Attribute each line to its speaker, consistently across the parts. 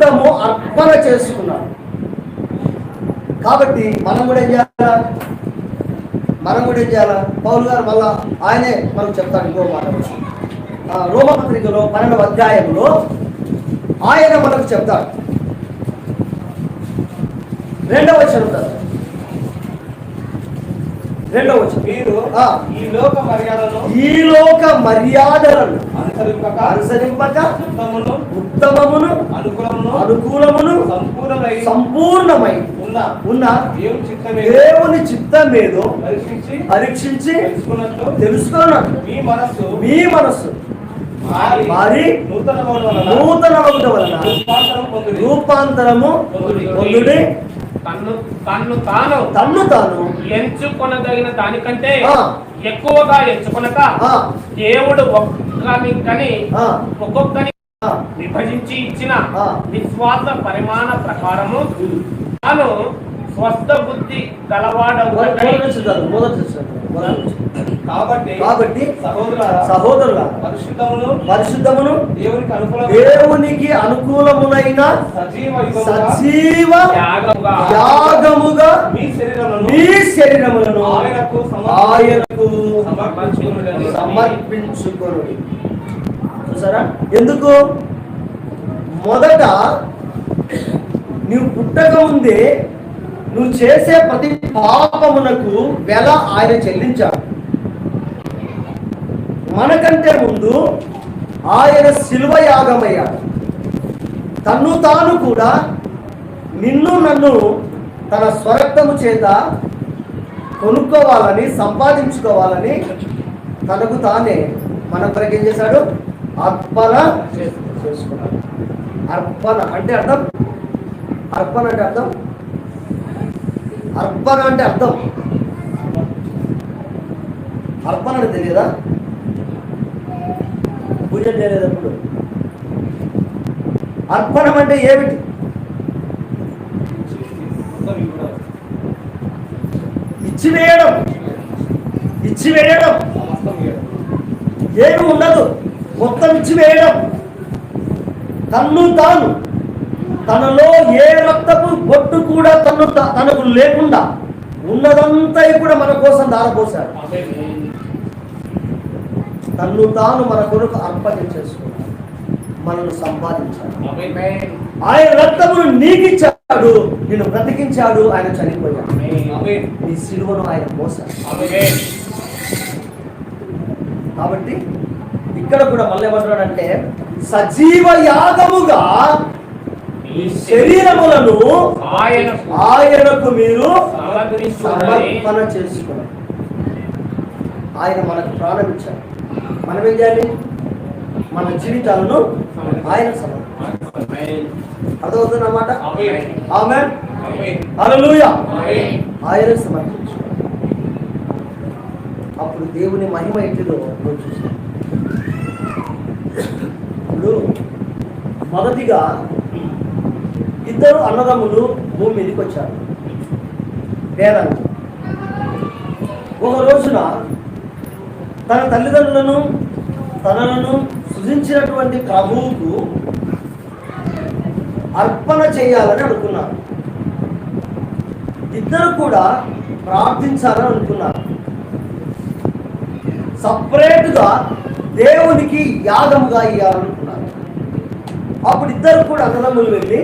Speaker 1: జీవితము అర్పణ చేసుకున్నాడు. కాబట్టి మనం కూడా ఏం చేయాలా? మనం కూడా ఏం చేయాలా? పౌలు గారు మళ్ళా ఆయనే మనం చెప్తాను ఇంకో మాట ఆ, రోమపత్రికలో పన్నెండవ అధ్యాయంలో ఆయన మనకు చెప్తాడు. రెండవ వచనం వచనం
Speaker 2: మీరు. ఈ లోక మర్యాదను
Speaker 1: ఈ లోక మర్యాదలను
Speaker 2: అనుసరింపక
Speaker 1: అనుసరింపక
Speaker 2: ఉత్తమమును
Speaker 1: ఉత్తమమును
Speaker 2: అనుకూలమును
Speaker 1: అనుకూలమును
Speaker 2: సంపూర్ణమై
Speaker 1: సంపూర్ణమై
Speaker 2: ఉన్న
Speaker 1: ఉన్న
Speaker 2: దేవుని చిత్తమే
Speaker 1: దేవుని చిత్తమేదో
Speaker 2: పరీక్షించి
Speaker 1: పరీక్షించి
Speaker 2: తెలుసుకున్నట్లు
Speaker 1: తెలుసుకున్నాడు
Speaker 2: మీ మనస్సు
Speaker 1: మీ మనస్సు
Speaker 2: మారి నూతన
Speaker 1: నూతన వలన. రూపాంతరము పొందుడి
Speaker 3: తన్ను తన్ను తాను
Speaker 1: తన్ను తాను
Speaker 3: ఎంచుకొనదగిన దానికంటే. ఎక్కువగా ఎంచుకొనక దేవుడు ఒక్కని ఒక్కొక్కని విభజించి ఇచ్చిన. విశ్వాస పరిమాణ ప్రకారము తాను స్వస్థ బుద్ధి గలవాడవు
Speaker 1: మొదటి
Speaker 2: కాబట్టి
Speaker 1: కాబట్టి సహోదరుల
Speaker 2: పరిశుద్ధమును
Speaker 1: పరిశుద్ధమును
Speaker 2: దేవునికి అనుకూల
Speaker 1: దేవునికి అనుకూలములైన
Speaker 2: సజీవ యుగముగా మీ శరీరములను
Speaker 1: మీ శరీరములను
Speaker 2: ఆయనకు
Speaker 1: ఆయనకు.
Speaker 2: సమర్పించుకొనుడి
Speaker 1: చూసారా? ఎందుకు? మొదట నువ్వు పుట్టక ముందే నువ్వు చేసే ప్రతి పాపమునకు వెల ఆయన చెల్లించాడు. మనకంటే ముందు ఆయన శిలువ యాగమయ్యాడు. తన్ను తాను కూడా నిన్ను నన్ను తన స్వరక్తము చేత కొనుక్కోవాలని సంపాదించుకోవాలని తనకు తానే మన కొరకు ఏం చేశాడు? అర్పణ చేసుకున్నాడు. అర్పణ అంటే అర్థం? అర్పణ అంటే అర్థం? అర్పణ అంటే అర్థం. అర్పణ అంటే తెలియదా? పూజ చేయలేదప్పుడు అర్పణం అంటే ఏమిటి? ఇచ్చివేయడం. ఇచ్చివేయడం. ఏమి ఉండదు. మొత్తం ఇచ్చివేయడం. తన్ను తాను. తనలో ఏ రక్తపు బొట్టు కూడా తను తనకు లేకుండా ఉన్నదంతా కూడా మన కోసం దారపోశాడు. తన్ను తాను మన కొరకు అర్పణ చేసుకున్నాడు మనల్ని సంపాదించాడు. ఆయన రక్తమును నీకిచ్చాడు. నిన్ను బ్రతికించాడు. ఆయన చనిపోయాడు. నీ సిలువను ఆయన మోసాడు కాబట్టి ఇక్కడ కూడా మళ్ళీ ఏమంటున్నాడంటే సజీవ యాగముగా ఈ శరీరములను
Speaker 3: ఆయన
Speaker 1: ఆయనకు మీరు సమర్పణ చేసుకున్నారు. ఆయన మనకు ప్రాణం ఇచ్చాడు మనం ఏం చేయాలి మన జీవితాలను ఆయన అర్థమవుతుంది అన్నమాట. ఆమె. ఆయన సమర్పించు. అప్పుడు దేవుని మహిమ ఇంటిలో నువ్వు ఇప్పుడు మొదటిగా ఇద్దరు అన్నదమ్ములు భూమి మీదకి వచ్చారు. పేదలు. ఒక రోజున తన తల్లిదండ్రులను తనలను సృజించినటువంటి ప్రభువుకు అర్పణ చేయాలని అనుకున్నారు. ఇద్దరు కూడా ప్రార్థించాలని అనుకున్నారు. సపరేట్గా దేవునికి యాగముగా ఇవ్వాలనుకున్నారు అప్పుడు ఇద్దరు కూడా అన్నదమ్ములు వెళ్ళి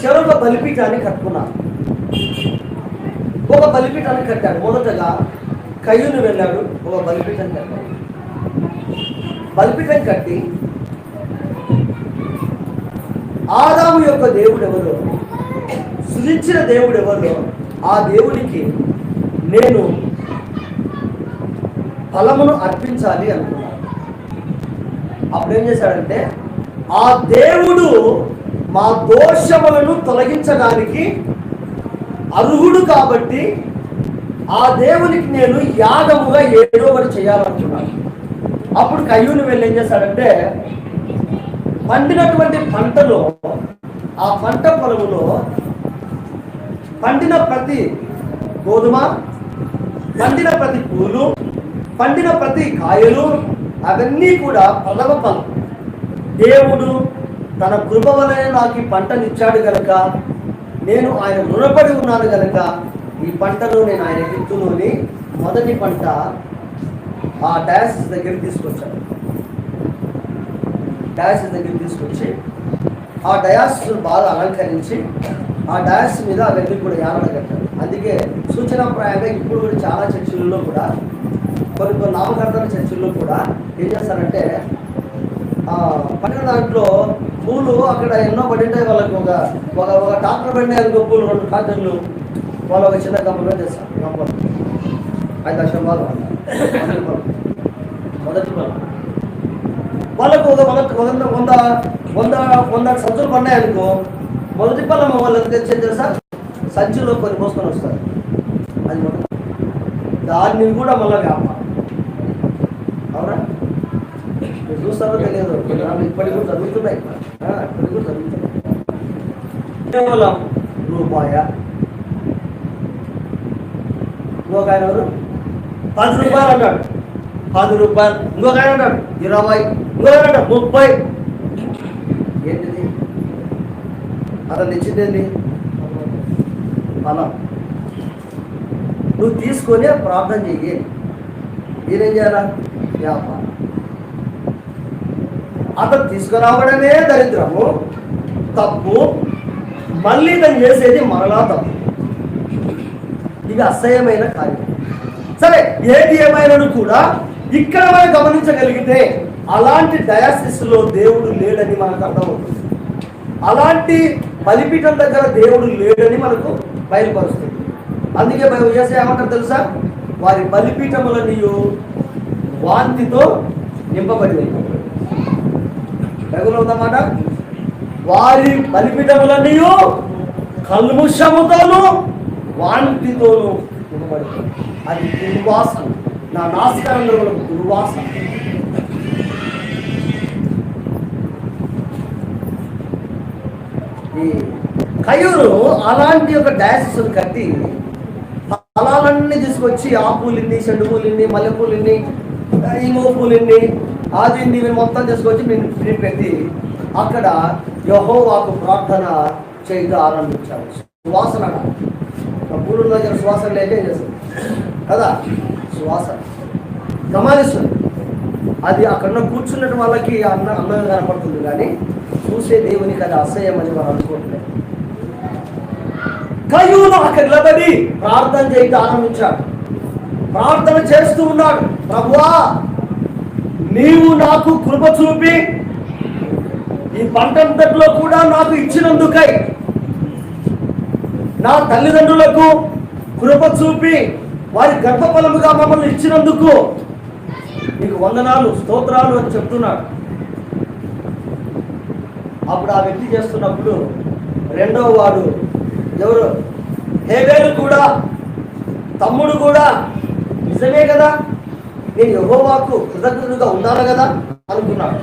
Speaker 1: చెరొక బలిపీఠాన్ని కట్టుకున్నారు. ఒక బలిపీఠాన్ని కట్టాడు మొదటగా కయ్యూను వెళ్ళాడు ఒక బలిపీఠం కట్టాడు బలిపీఠం కట్టి ఆదాము యొక్క దేవుడు ఎవరో సృజించిన దేవుడు ఎవరో ఆ దేవునికి నేను ఫలమును అర్పించాలి అనుకున్నాను అప్పుడు ఏం చేశాడంటే ఆ దేవుడు మా దోషములను తొలగించడానికి అర్హుడు కాబట్టి ఆ దేవునికి నేను యాగముగా ఏడో ఒకటి చేయాలనుకున్నాను. అప్పుడు కయ్యూని వెళ్ళి ఏం చేశాడంటే పండినటువంటి పంటలో ఆ పంట పొలములో పండిన ప్రతి గోధుమ పండిన ప్రతి పూలు పండిన ప్రతి కాయలు అవన్నీ కూడా ప్రథమ ఫలం దేవుడు తన కృప వలన నాకు ఈ పంటనిచ్చాడు గనక నేను ఆయన రుణపడి ఉన్నాను గనక ఈ పంటను నేను ఆయన ఎత్తును మొదటి పంట ఆ డయాసిస్ దగ్గర తీసుకొచ్చాను. డాస్ దగ్గర తీసుకొచ్చి ఆ డయాస్ బాగా అలంకరించి ఆ డయాస్ మీద అవన్నీ కూడా యానడ కట్టారు అందుకే సూచనాప్రాయంగా ఇప్పుడు కూడా చాలా చర్చిల్లో కూడా కొన్ని కొన్ని నామకర్తల చర్చిల్లో కూడా ఏం చేస్తారంటే పట్టిన దాంట్లో పూలు అక్కడ ఎన్నో పడింటాయి వాళ్ళకి. ఒక ఒక ఒక డాక్టర్ పడిన అనుకో పూలు రెండు డాక్టర్లు వాళ్ళు ఒక చిన్న కంపెనీలో చేస్తారు కంపెనీ ఐదు లక్షల వాళ్ళు మొదటి వాళ్ళకు ఒక వంద వంద వంద వంద వంద సంచులు పడినాయనుకో మొదటి పొలం వాళ్ళకి ఎంత తెచ్చేది తెలుసా? సంచిలో కొన్ని మోసుకొని వస్తారు. అది దాన్ని కూడా మళ్ళీ వ్యాపారం. అవునా? మీరు చూస్తారో తెలియదు. ఇప్పటికి కూడా జరుగుతున్నాయి ఇప్పటికి కూడా జరుగుతున్నాయి కేవలం రూపాయ ఇంకొక ఆయన ఎవరు పది రూపాయలు అన్నాడు. పది రూపాయలు. ఇంకొక ఆయన అన్నాడు. ఇరవై. ఇంకొక ఆయన ముప్పై. ఏంటిది? అతను ఇచ్చిందేంటి ఫలం నువ్వు తీసుకొని ప్రార్థన చెయ్యి. నేనేం చేయాలా? వ్యాపారం. అతను తీసుకురావడమే దరిద్రము. తప్పు. మళ్ళీ తను చేసేది మరలా తప్పు. ఇది అసహ్యమైన కార్యం. సరే ఏది ఏమైనను కూడా ఇక్కడ మనం గమనించగలిగితే అలాంటి డయాసిస్లో దేవుడు లేడని మనకు అర్థమవుతుంది. అలాంటి బలిపీఠం దగ్గర దేవుడు లేడని మనకు బయలుపరుస్తుంది. అందుకే మనం చేసే ఏమంటారు తెలుసా? వారి బలిపీఠములన్నీ వాంతితో నింపబడి ఉన్నాయి ఉందన్నమాట వారి బలిపీఠములన్నీ కల్ముషముతోనూ వాంతితోను నింపబడి అది దుర్వాసన. నా నాసికరంలో దుర్వాసన. ఈ కయ్యూరు అలాంటి ఒక డయాసిస్ కట్టి ఫలాలన్నీ తీసుకొచ్చి ఆ పూలిన్ని చెండు పూలిన్ని మల్లె పూలిన్ని ఇంగో పూలిన్ని ఆదిన్ని ఇవి మొత్తం తీసుకొచ్చి నేను నేను పెట్టి అక్కడ యహోవాకు ప్రార్థన చేయగా ఆరంభించాడు సువాసన. పూలు దగ్గర శ్వాస లేక ఏం చేస్తుంది కదా? శ్వాస. గమనిస్తుంది. అది అక్కడ కూర్చున్నట్టు వాళ్ళకి అన్న అందంగా కనపడుతుంది కానీ చూసే దేవునికి అది అసహ్యం అని మనం అనుకోవట్లేదు కయ్యూలు అక్కడ నిలబడి ప్రార్థన చేయటం ఆరంభించాడు. ప్రార్థన చేస్తూ ఉన్నాడు. ప్రభువా నీవు నాకు కృప చూపి ఈ పంటంతట్లో కూడా నాకు ఇచ్చినందుకై నా తల్లిదండ్రులకు కృప చూపి వారి గర్భఫలముగా మమ్మల్ని ఇచ్చినందుకు నీకు వందనాలు స్తోత్రాలు అని చెప్తున్నాడు. అప్పుడు ఆ వ్యక్తి చేస్తున్నప్పుడు రెండవ వాడు ఎవరు? హేబేలు కూడా తమ్ముడు కూడా నిజమే కదా? నేను యహోవాకు కృతజ్ఞతగా ఉన్నాను కదా? అనుకున్నాడు.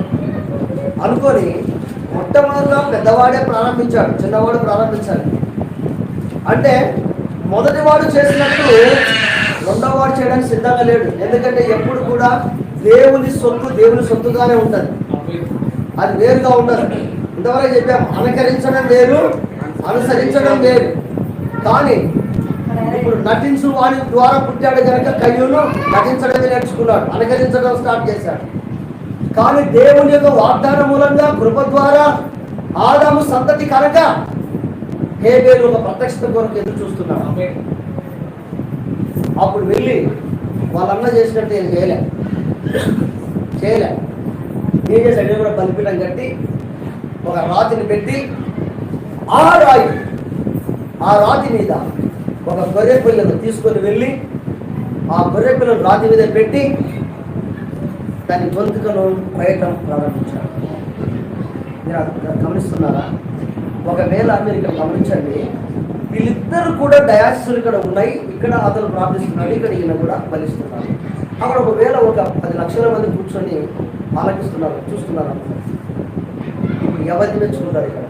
Speaker 1: అనుకొని మొట్టమొదటిగా పెద్దవాడే ప్రారంభించాడు చిన్నవాడు ప్రారంభించాడు. అంటే మొదటివాడు చేసినట్టు రెండవవాడు చేయడానికి సిద్ధంగా లేడు. ఎందుకంటే ఎప్పుడు కూడా దేవుని సొత్తు దేవుని సొత్తుగానే ఉంటుంది. అది వేరుగా ఉండదు. ఇంతవరకు చెప్పాము అనుకరించడం వేరు అనుసరించడం వేరు. కానీ ఇప్పుడు నటించు వాడి ద్వారా పుట్టాడు కనుక కయ్యూను నటించడమే నేర్చుకున్నాడు. అనుకరించడం స్టార్ట్ చేశాడు. కానీ దేవుని యొక్క వాగ్దానం మూలంగా కృప ద్వారా ఆదాము సంతతి కనుక హేబేలు ఒక ప్రత్యక్షత కొరకు ఎదురు చూస్తున్నాడు. అప్పుడు వెళ్ళి వాళ్ళన్న చేసినట్టు నేను చేయలే. చేయలే. ఏం చేశాడు? నేను కూడా బలిపీఠం కట్టి ఒక రాతిని పెట్టి ఆ రాయి ఆ రాతి మీద ఒక గొర్రె పిల్లను తీసుకొని వెళ్ళి ఆ గొర్రె పిల్లను రాతి మీద పెట్టి దాని గొంతుకను కోయటం ప్రారంభించాడు. మీరు గమనిస్తున్నారా? ఒకవేళ మీరు ఇక్కడ గమనించండి వీళ్ళిద్దరు కూడా డయాసిస్ ఇక్కడ ఉన్నాయి ఇక్కడ అతను ప్రార్థిస్తున్నాడు ఇక్కడ ఈయన కూడా బలిస్తున్నాడు. అక్కడ ఒకవేళ ఒక పది లక్షల మంది కూర్చొని ఆలకిస్తున్నారు చూస్తున్నారు? ఎవరిని మెచ్చుకుంటారు ఇక్కడ?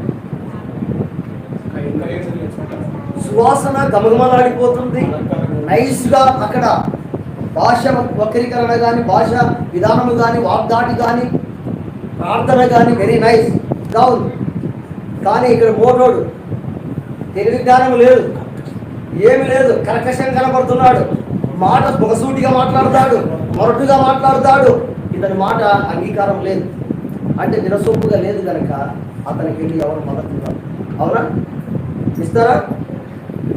Speaker 1: సువాసన గమగమలాడిపోతుంది. నైస్గా అక్కడ భాష వక్రీకరణ కానీ భాష విధానము కానీ వాగ్దాటి కానీ ప్రార్థన కానీ వెరీ నైస్ ఉంది కానీ ఇక్కడ మోటోడు తెలివి జ్ఞానం లేదు. ఏమి లేదు. కర్కశం కనబడుతున్నాడు మాట బొగసూటిగా మాట్లాడతాడు. మొరటుగా మాట్లాడతాడు. ఇతని మాట అంగీకారం లేదు. అంటే నిరసొప్పుగా లేదు కనుక అతనికి వెళ్ళి ఎవరు మద్దతు అవునా? ఇస్తారా?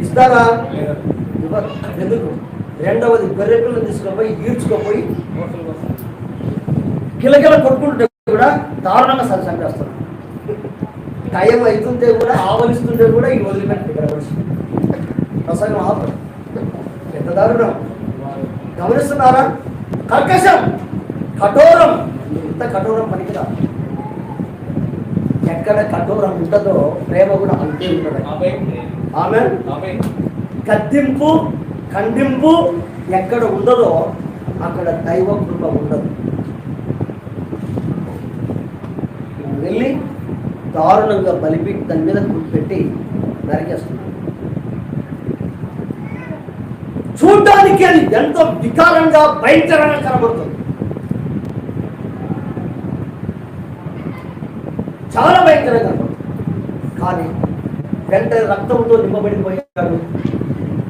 Speaker 1: ఇస్తారా? ఎందుకు? రెండవది గొర్రె పిల్లలు తీసుకుపోయి ఈడ్చుకోపోయి కిలకిల కొట్టుకుంటే కూడా దారుణంగా సరి చంపేస్తున్నాడు టైం అవుతుంటే కూడా ఆవలిస్తుంటే కూడా ఈ వదిలిపెట్టి ఇక్కడ ప్రసంగం ఆపరు ఎంత దారుణం. గమనిస్తున్నారా? కర్కశం కఠోరం. ఇంత కఠోరం పనికిరా ఎక్కడ కఠోరం ఉంటుందో ప్రేమ కూడా అంతే ఉంటుంది. ఆమె. గద్దింపు ఖండింపు ఎక్కడ ఉండదో అక్కడ దైవ కృప ఉండదు. వెళ్ళి దారుణంగా బలిపి దాని మీద పెట్టి నరికేస్తున్నాడు చూడడానికి అది ఎంతో వికారంగా భయంకరంగా కనబడుతుంది. చాలా భయంకరంగా కనబడుతుంది. కానీ వెంటనే రక్తంతో నింపబడిపోయాడు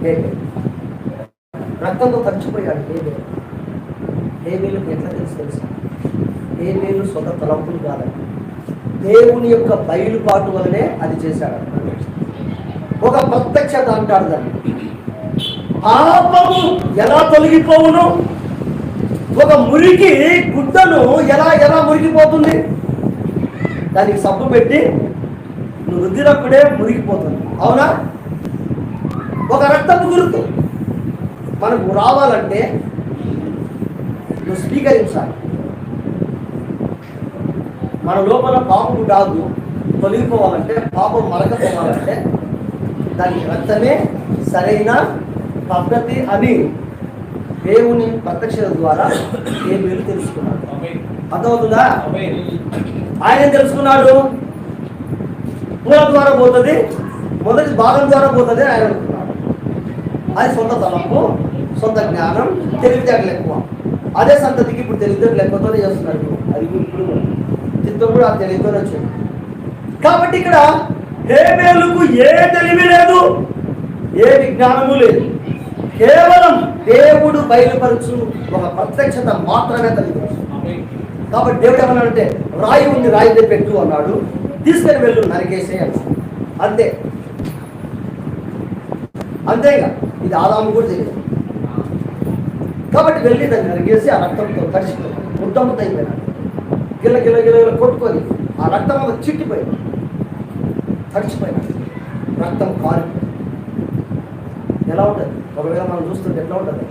Speaker 1: హేబేలు. రక్తంతో తడిచిపోయాడు హేబేలు. హేబేలుకి ఎట్లా తెలుసు తెలుసా? హేబేలు సొంత తలంపులు కాదండి. దేవుని యొక్క బయలుపాటు వలనే అది చేశాడు. ఒక ప్రత్యక్షత అంటాడు దాన్ని. పాపము ఎలా తొలగిపోవును? ఒక మురికి గుడ్డను ఎలా ఎలా మురిగిపోతుంది? దానికి సబ్బు పెట్టి నువ్వు రుద్దినప్పుడే మురిగిపోతుంది. అవునా? ఒక రక్తపు గురుతు. మనకు రావాలంటే నువ్వు స్వీకరించాలి. మన లోపల పాపము కాదు. తొలగిపోవాలంటే పాపం మరకపోవాలంటే దానికి రక్తమే సరైన పద్ధతి అని దేవుని ప్రత్యక్షత ద్వారా మీరు తెలుసుకున్నాడు. అర్థమవుతుందా. ఆయన తెలుసుకున్నాడు? పూల ద్వారా పోతుంది మొదటి భాగం ద్వారా పోతుంది ఆయన అనుకున్నాడు. అది సొంత తలంపు సొంత జ్ఞానం తెలివితేటలు ఎక్కువ. అదే సంతతికి ఇప్పుడు తెలివితేటలు ఎక్కువతోనే చేస్తున్నాడు అది ఇప్పుడు కూడా. కూడా ఆ తెలివితోనే వచ్చాడు కాబట్టి ఇక్కడ హేబేలుకు ఏ తెలివి లేదు ఏ విజ్ఞానము లేదు. కేవలం దేవుడు బయలుపరచు ఒక ప్రత్యక్షత మాత్రమే తెలియదు. కాబట్టి దేవుడు ఏమన్నాడంటే రాయి ఉంది రాయి పెట్టు అన్నాడు. తీసుకొని వెళ్ళు నరికేసే అన్నాడు అంతే. అంతేగా. ఇది ఆదాము కూడా తెలియదు. కాబట్టి వెళ్ళి దాన్ని నరికేసి ఆ రక్తంతో కలిసి ముద్ద ముద్ద అయిపోయినాడు. గిల్ల గిల్ల గిల్ల కొట్టుకొని ఆ రక్తం అంతా చిట్టిపోయింది. తడిచిపోయినాడు రక్తం కారి ఎలా ఉంటుంది? ఒకవేళ మనం చూస్తుంటే ఎట్లా ఉంటుంది?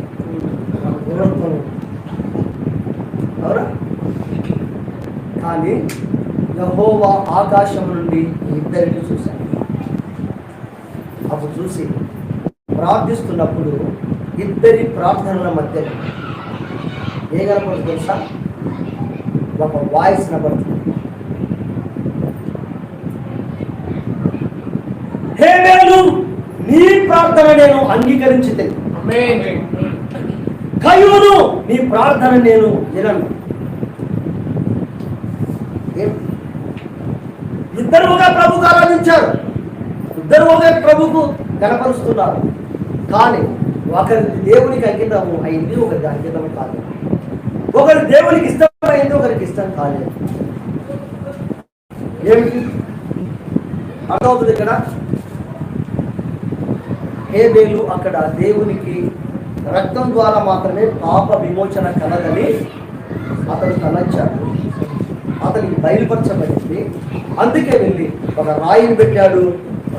Speaker 1: అవునా? కానీ యహోవా ఆకాశం నుండి ఇద్దరిని చూశాను అప్పుడు చూసి ప్రార్థిస్తున్నప్పుడు ఇద్దరి ప్రార్థనల మధ్య ఏ కనపడుతుంది తెలుసా? ఒక వాయిస్ వేలు నీ ప్రార్థన నేను అంగీకరించింది. కయ్యూను నీ ప్రార్థన నేను వినను? ఇద్దరు ఒకే ప్రభుకు ఆరాధించారు ఇద్దరు ఒకే ప్రభుకు కనపరుస్తున్నారు. కానీ ఒకరి దేవునికి అంకితము అయింది ఒకరికి అంకితం కాలేదు. ఒకరి దేవునికి ఇష్టమైంది ఇష్టం కాలేదు. ఏమిటి అర్థమవుతుంది ఇక్కడ హేబేలు అక్కడ దేవునికి రక్తం ద్వారా మాత్రమే పాప విమోచన కలదని అతను తలంచాడు. అతనికి బయలుపరచబడింది. అందుకే వెళ్ళి ఒక రాయిని పెట్టాడు.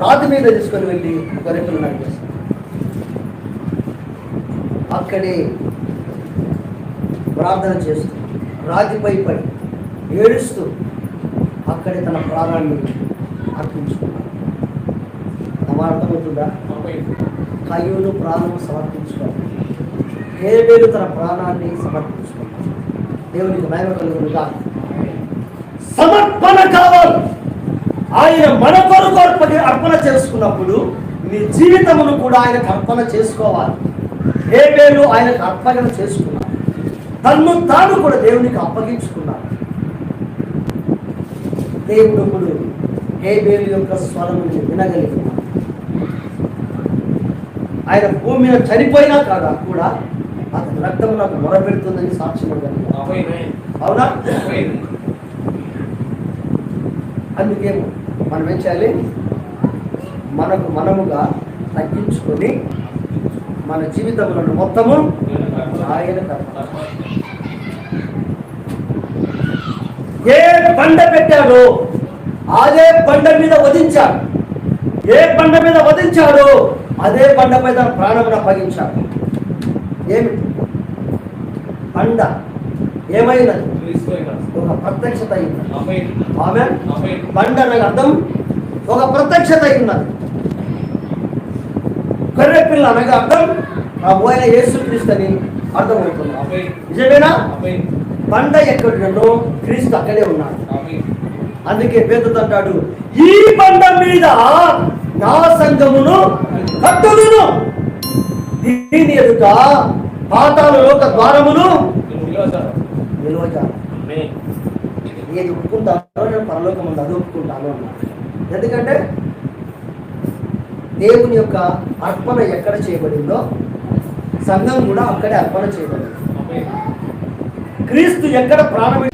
Speaker 1: రాతి మీద తీసుకొని వెళ్ళి గొర్రెపిల్లని నడిపేస్తాడు అక్కడే ప్రార్థన చేస్తుంది రాతిపై పడి ఏడుస్తూ అక్కడే తన ప్రాణాన్ని అర్పించుకున్నాడు. అర్థమవుతుందా కయ్యూలు ప్రాణం సమర్పించుకోవాలి హేబేలు తన ప్రాణాన్ని సమర్పించుకోవాలి దేవునికి మహిమ కలుగునుగా. సమర్పణ కావాలి. ఆయన మన కొరకు అర్పణ అర్పణ చేసుకున్నప్పుడు నీ జీవితమును కూడా ఆయనకు అర్పణ చేసుకోవాలి. హేబేలు ఆయనకు అర్పణ చేసుకున్నాడు. తన్ను తాను కూడా దేవునికి అప్పగించుకున్నాడు. దేవుడు ఇప్పుడు హేబేలు యొక్క స్వరముని వినగలిగిన ఆయన భూమి మీద చనిపోయినా కాదా కూడా అతని రక్తం నాకు మొరపెడుతుందని సాక్ష్యం. అవునా?
Speaker 2: ఆమేన్.
Speaker 1: అందుకే మనం ఏం చేయాలి? మనకు మనముగా తగ్గించుకొని మన జీవితంలో మొత్తము ఆయన ఏ బండ పెట్టాడో అదే బండ మీద వధించాడు ఏ బండ మీద వధించాడో అదే బండపై తన ప్రాణమును అప్పగించాడు ఏమి బండ ఏమైనది. ఒక ప్రత్యక్షత. ఆమె. బండ అనగా అర్థం ఒక ప్రత్యక్షత గొర్రె పిల్ల అనగా అర్థం ఆ పోయిన యేసుక్రీస్తని అర్థమవుతుంది. నిజమేనా. బండ ఎక్కడున్నదో క్రీస్తు అక్కడే ఉన్నాడు. అందుకే పేదతో అంటాడు ఈ బండ మీద నా సంఘమును కట్టుదును. దీని ఎదుట పాతాల లోక ద్వారమును
Speaker 2: నేను
Speaker 1: ఒప్పుకుంటానో నేను పరలోకం ఉంది అది ఒప్పుకుంటాను అన్నాడు. ఎందుకంటే దేవుని యొక్క అర్పణ ఎక్కడ చేయబడిందో సంఘం కూడా అక్కడే అర్పణ చేయబడింది. క్రీస్తు ఎక్కడ ప్రారంభ